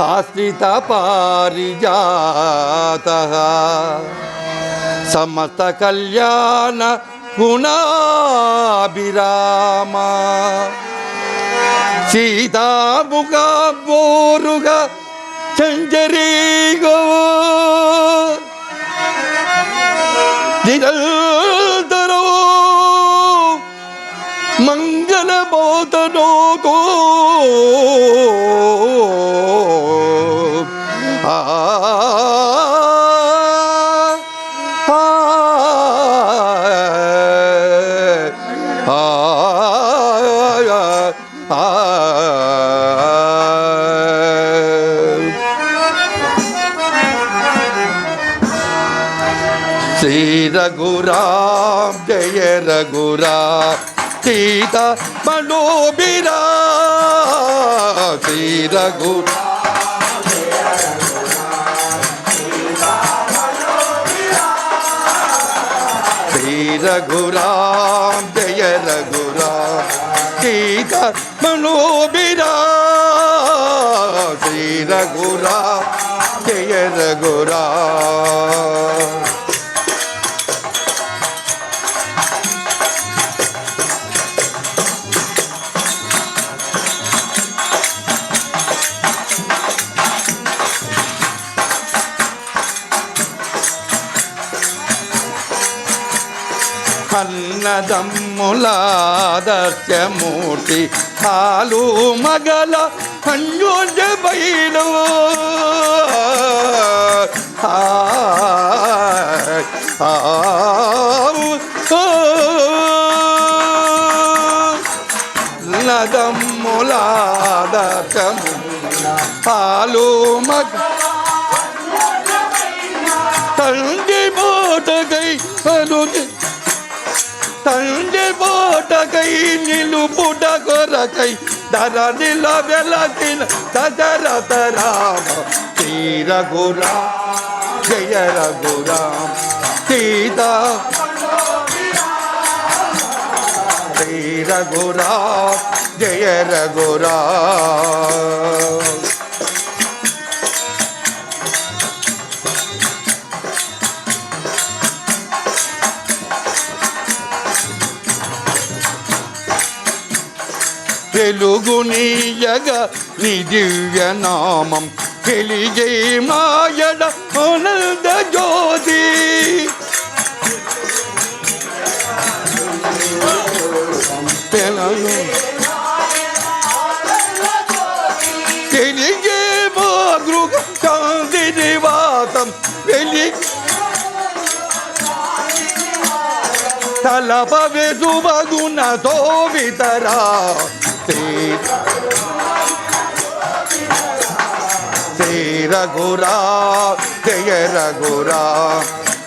ఆశ్రిత పారిజాత సమస్త కళ్యాణ గుణాభిరామ. సీతాముగా బోరుగా సంచరీగో నిరంతరో మంగళ బోధనోగో శ్రీ రఘురాం జయ రఘురా సీత మనోబిరా శ్రీ రఘు శ్రీ రఘురాం జయ రఘురాం సీత మనోబిరా శ్రీ రఘురా జయ రఘురా అన్నదమ్ములాదర్శమూర్తి హాలు మగల సంయోజ బయలు నదమ్ములాదర్శము హాలు మగ తండ్రి మోటగై అనుజ తండ్రి మోటగై నిలుపుట కొరకై ధర నిల వెలసిన దశరథ రామ తీర గురా జయ రఘురామ. సీత. తీర గురా జయ రఘురా వెలుగునీయగ నీ దివ్య నామం తెలిజే మాయడ ఆనంద జ్యోతి. తెలను మా గృహ శాంతి నివాసం వెలి తలపవే శుభగుణ శోభితరా శ్రీ రఘురా జయ రఘురా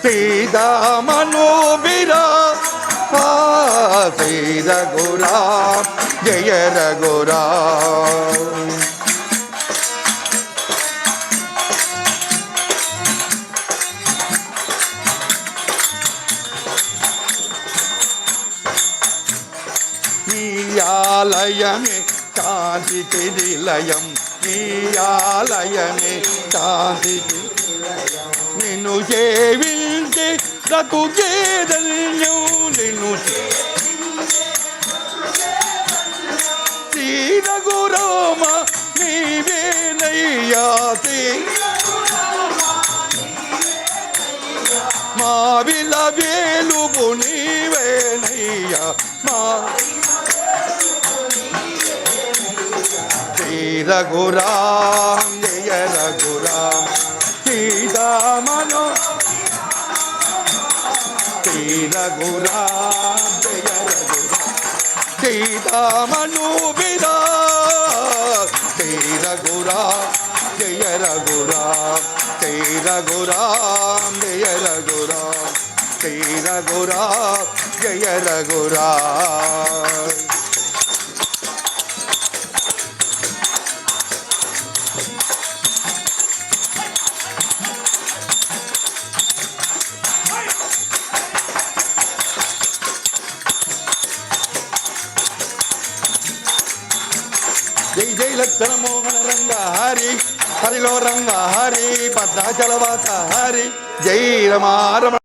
సీతా మనోబిరా శ్రీ రఘురా జయ రఘురా. నీ ఆలయమే శాంతికి నిలయం నీ ఆలయమే శాంతికి నిన్ను సేవించి బ్రతుకే చేదల్యం నిన్ను శ్రీ రఘురామ నీవేనయ్యా శ్రీ మా విల వేలుపు నీవేనయ్యా మా రఘురాం జయ రఘురాం సీతామను శ్రీ రఘురాం జయ రఘురాం సీతామను విరా శ్రీ రఘురాం జయ రఘురాం శ్రీ రఘురాం జయ రఘురాం శ్రీ రఘురాం జయ రఘురాం జై రంగ హరి హరిలో రంగ హరి భద్రాచలవాస హరి జై రమారమ